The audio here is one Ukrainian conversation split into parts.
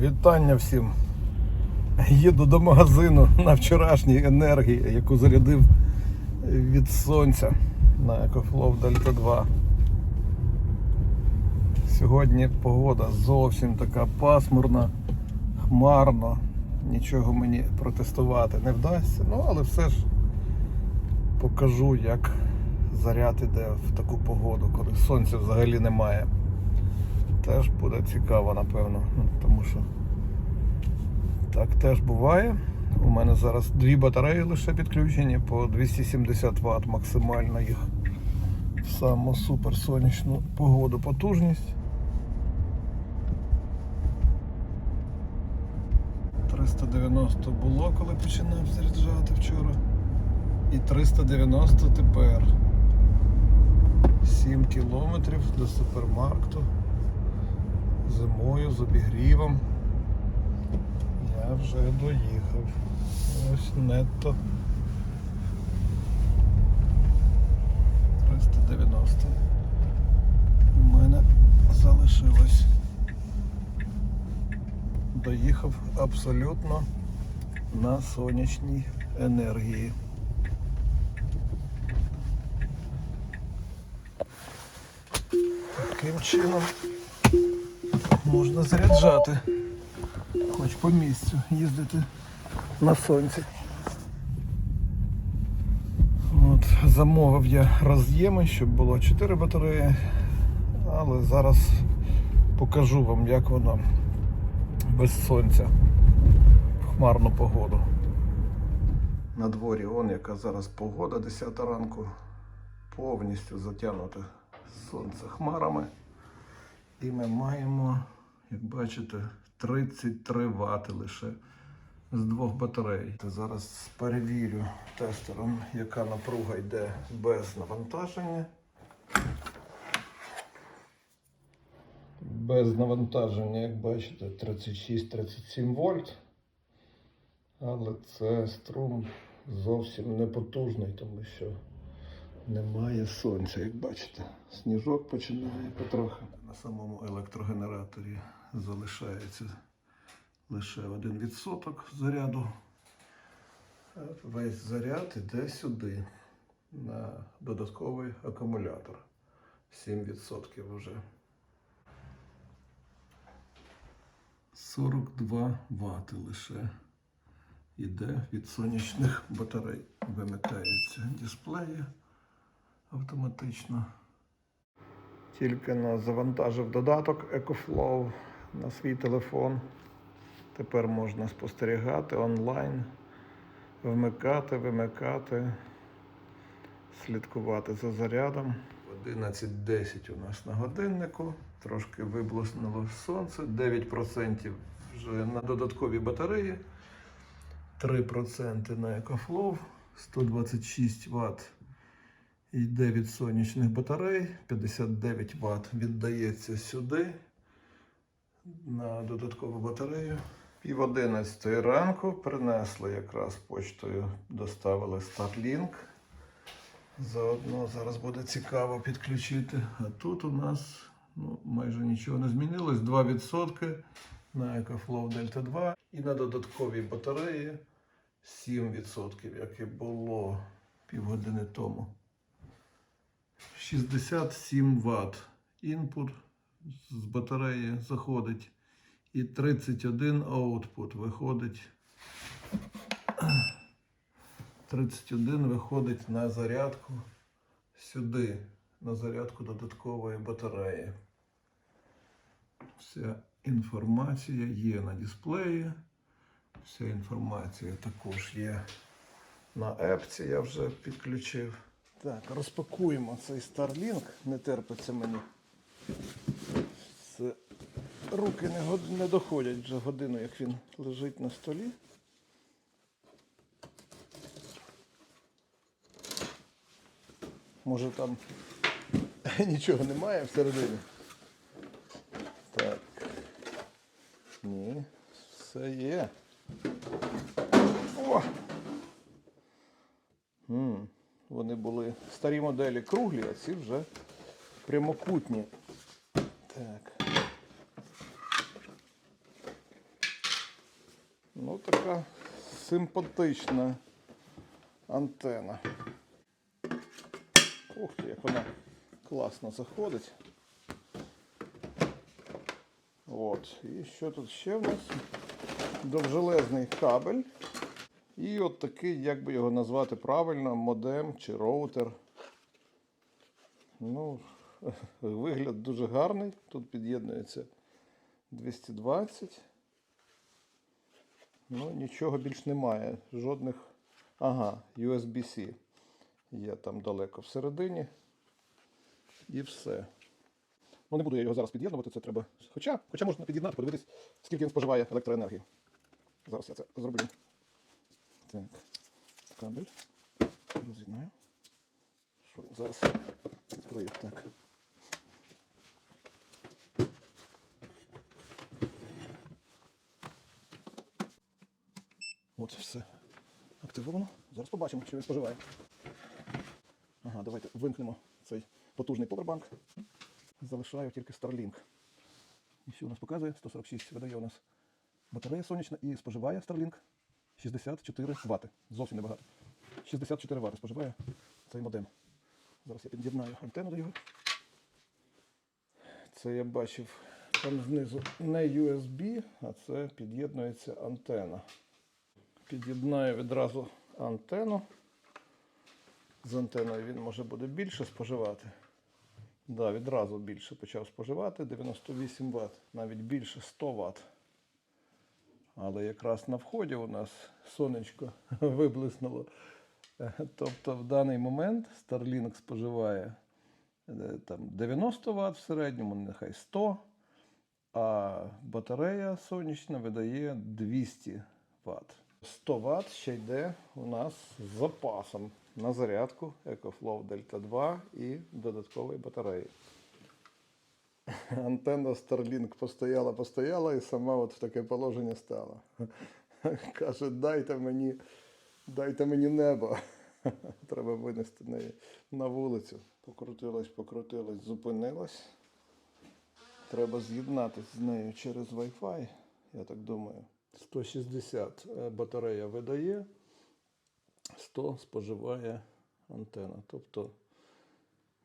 Вітання всім. Їду до магазину на вчорашній енергії, яку зарядив від сонця на EcoFlow Delta 2. Сьогодні погода зовсім така пасмурна, хмарно. Нічого мені протестувати не вдасться. Ну, але все ж покажу, як заряд іде в таку погоду, коли сонця взагалі немає. Теж буде цікаво, напевно. Тому що так теж буває. У мене зараз дві батареї лише підключені по 270 Вт максимально їх в саму суперсонячну погоду потужність. 390 було, коли починав заряджати вчора. І 390 тепер. 7 кілометрів до супермаркету зимою з обігрівом. Я вже доїхав. Ось нетто. 390 у мене залишилось. Доїхав абсолютно на сонячній енергії. Таким чином можна заряджати, хоч по місцю їздити на сонці. От, замовив я роз'єми, щоб було 4 батареї, але зараз покажу вам, як воно без сонця в хмарну погоду. На дворі он, яка зараз погода, 10 ранку, повністю затягнуте сонце хмарами. І ми маємо, як бачите, 33 Вт лише з двох батарей. Та Зараз перевірю тестером, яка напруга йде без навантаження. Без навантаження, як бачите, 36-37 вольт. Але це струм зовсім не потужний, тому що немає сонця, як бачите. Сніжок починає потрохи. На самому електрогенераторі залишається лише 1% заряду. Весь заряд іде сюди, на додатковий акумулятор. 7% вже. 42 Вт лише йде від сонячних батарей. Вимикаються дисплеї автоматично. Тільки на завантажив додаток EcoFlow на свій телефон. Тепер можна спостерігати онлайн, вмикати, вимикати, слідкувати за зарядом. 11.10 у нас на годиннику. Трошки виблиснуло сонце. 9% вже на додаткові батареї. 3% на EcoFlow, 126 Вт йде від сонячних батарей, 59 Вт віддається сюди на додаткову батарею. Пів 11 ранку принесли якраз почтою, доставили Starlink. Заодно зараз буде цікаво підключити. А тут у нас ну, майже нічого не змінилось. 2% на EcoFlow Delta 2 і на додатковій батареї 7%, як і було півгодини тому. 67 Вт. Інпут з батареї заходить. І 31 аутпут виходить. 31 виходить на зарядку сюди, на зарядку додаткової батареї. Вся інформація є на дисплеї. Вся інформація також є на епці, я вже підключив. Так, розпакуємо цей Starlink. Не терпиться мені. Руки не, не доходять вже годину, як він лежить на столі. Може там нічого немає всередині. Так. Ні, все є. О! М, Вони були старі моделі круглі, а ці вже прямокутні. Так. Ну, така симпатична антена. Ух ти, як вона класно заходить. От. І що тут ще в нас? Довжелезний кабель. І от такий, як би його назвати правильно, модем чи роутер. Ну, вигляд дуже гарний. Тут під'єднується 220. Ну, нічого більш немає. Жодних. Ага, USB-C. Є там далеко всередині. І все. Ну, не буду я його зараз під'єднувати, це треба. Хоча, хоча можна під'єднати, подивитись, скільки він споживає електроенергії. Зараз я це зроблю. Так, кабель. Роз'єднаю. Що зараз відкрию. Так. От все. Активовано. Зараз побачимо, що він споживає. Ага, давайте вимкнемо цей потужний повербанк. Залишаю тільки Starlink. І що у нас показує? 146 видає у нас батарея сонячна і споживає Starlink 64 Вт. Зовсім небагато. 64 Вт споживає цей модем. Зараз я під'єднаю антенну до його. Це я бачив там знизу не USB, а це під'єднується антена. Під'єднаю відразу антенну. З антеною він може буде більше споживати. Да, відразу більше почав споживати 98 Вт, навіть більше 100 Вт. Але якраз на вході у нас сонечко виблиснуло. Тобто в даний момент Starlink споживає е, там 90 Вт в середньому, нехай 100, а батарея сонячна видає 200 Вт. 100 Вт ще йде у нас з запасом на зарядку EcoFlow Delta 2 і додаткової батареї. Антенна Starlink постояла, постояла і сама от в таке положення стала. Каже, дайте мені, дайте мені небо. Треба винести неї на вулицю. Покрутилась, покрутилась, зупинилась. Треба з'єднатися з нею через Wi-Fi, я так думаю. 160 е, батарея видає, 100 споживає антена. Тобто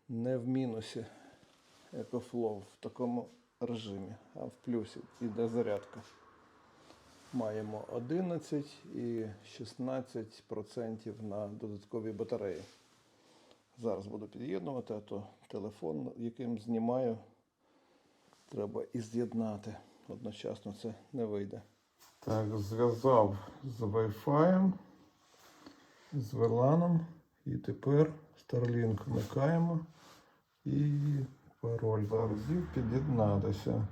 не в мінусі EcoFlow в такому режимі, а в плюсі іде зарядка. Маємо 11 і 16% на додаткові батареї. Зараз буду під'єднувати, а то телефон, яким знімаю, треба і з'єднати. Одночасно це не вийде. Так, зв'язав з Wi-Fi, з VLAN. І тепер Starlink вмикаємо і пароль зараз під'єднатися.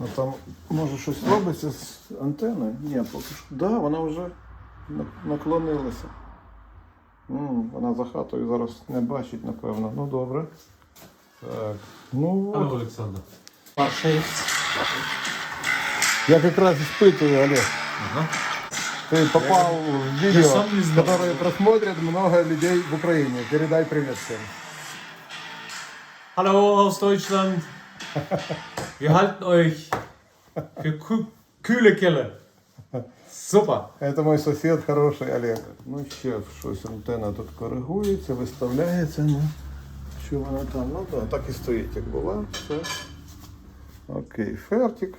А там може щось робиться з антеною? Ні, поки що. Да, вона вже наклонилася. М, вона за хатою зараз не бачить, напевно. Ну добре. Так. Ну Алло, от. Олександр. Я как раз испытываю, Олег. Ага. Ты попал в видео, Я сам не знал. которое просмотрят много людей в Украине. Передай привет всем. Hallo aus Deutschland. Wir halten euch für kü kühle Kelle. Super. Это мой сосед хороший Олег. Ну ще щось антенна тут коригується, виставляється. Ну, що вона там? Ну так, так і стоїть, як була. Все. Окей, фертик.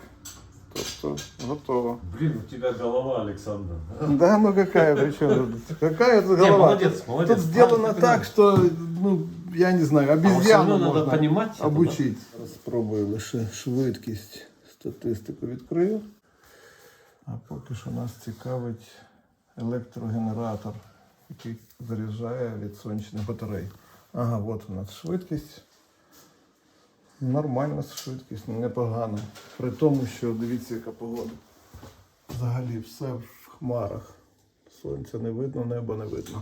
Тобто готово. Блин, у тебя голова, Александр. Да, ну какая, причем тут? Какая тут голова? молодец, молодец. Тут сделано Ладно, так, что, ну, я не знаю, А всё обезьяну равно надо можна понимать это, обучить. Спробую лише швидкість, статистику відкрию. А поки що нас цікавить електрогенератор, який заряджає від сонячних батарей. Ага, от у нас швидкість. Нормальна швидкість, непогана. При тому, що дивіться, яка погода. Взагалі все в хмарах. Сонця не видно, небо не видно.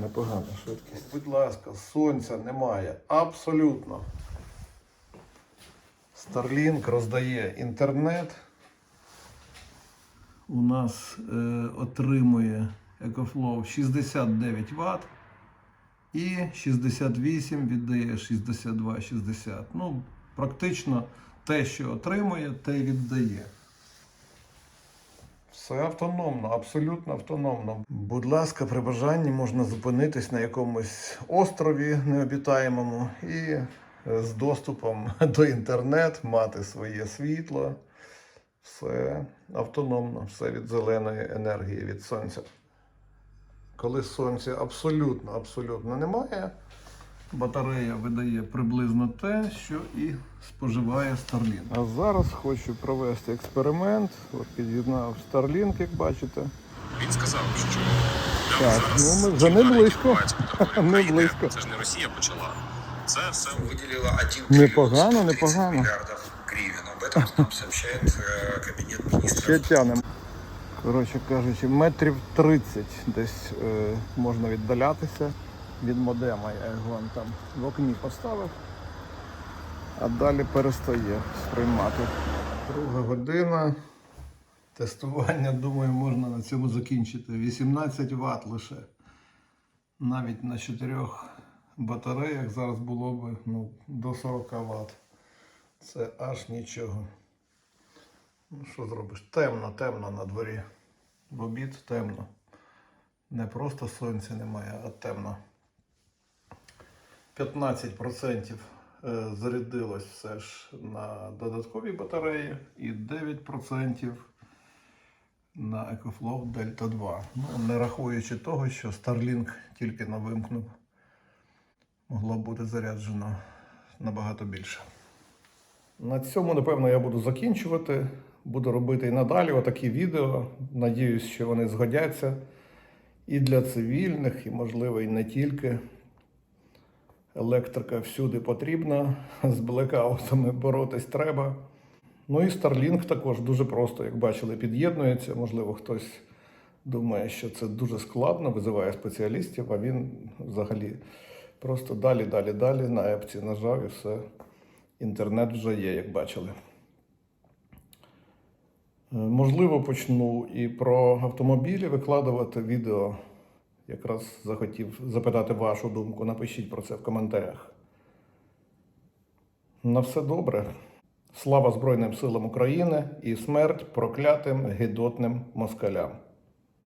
Непогана швидкість. Будь ласка, сонця немає. Абсолютно. Starlink роздає інтернет. У нас е, отримує EcoFlow 69 Вт і 68 віддає 62-60. Ну, Практично те, що отримує, те й віддає. Все автономно, абсолютно автономно. Будь ласка, при бажанні можна зупинитись на якомусь острові необітаємому і е, з доступом до інтернету мати своє світло. Все автономно, все від зеленої енергії, від сонця Коли сонця абсолютно, абсолютно немає, батарея видає приблизно те, що і споживає Starlink. А зараз хочу провести експеримент. От під'єднав Starlink, як бачите. Він сказав, що Так, прямо зараз ну, ми вже не чемпіонат близько. відбувається на території Не України. близько. Це ж не Росія почала. Це все выделила 1 Непогано, триллион 130 непогано. миллиардов гривен. Об этом нам сообщает э, Кабинет министров. Ще тянемо. Коротше кажучи, метрів 30 десь е, можна віддалятися від модема. Я його там в окні поставив, а далі перестає сприймати. Друга година. Тестування, думаю, можна на цьому закінчити. 18 Вт лише. Навіть на чотирьох батареях зараз було б ну, до 40 Вт. Це аж нічого. Ну, що зробиш? Темно, темно на дворі. В обід темно. Не просто сонця немає, а темно. 15% е, зарядилось все ж на додаткові батареї і 9% на EcoFlow Delta 2. Ну, не рахуючи того, що Starlink тільки на вимкнув, могло бути заряджено набагато більше. На цьому, напевно, я буду закінчувати. Буду робити і надалі отакі відео. Надіюсь, що вони згодяться і для цивільних, і, можливо, і не тільки. Електрика всюди потрібна, з блекаутами боротись треба. Ну і Starlink також дуже просто, як бачили, під'єднується. Можливо, хтось думає, що це дуже складно, визиває спеціалістів, а він взагалі просто далі, далі, далі на епці нажав і все. Інтернет вже є, як бачили. Е, Можливо, почну і про автомобілі викладувати відео. Якраз захотів запитати вашу думку. Напишіть про це в коментарях. На все добре. Слава Збройним силам України і смерть проклятим гидотним москалям.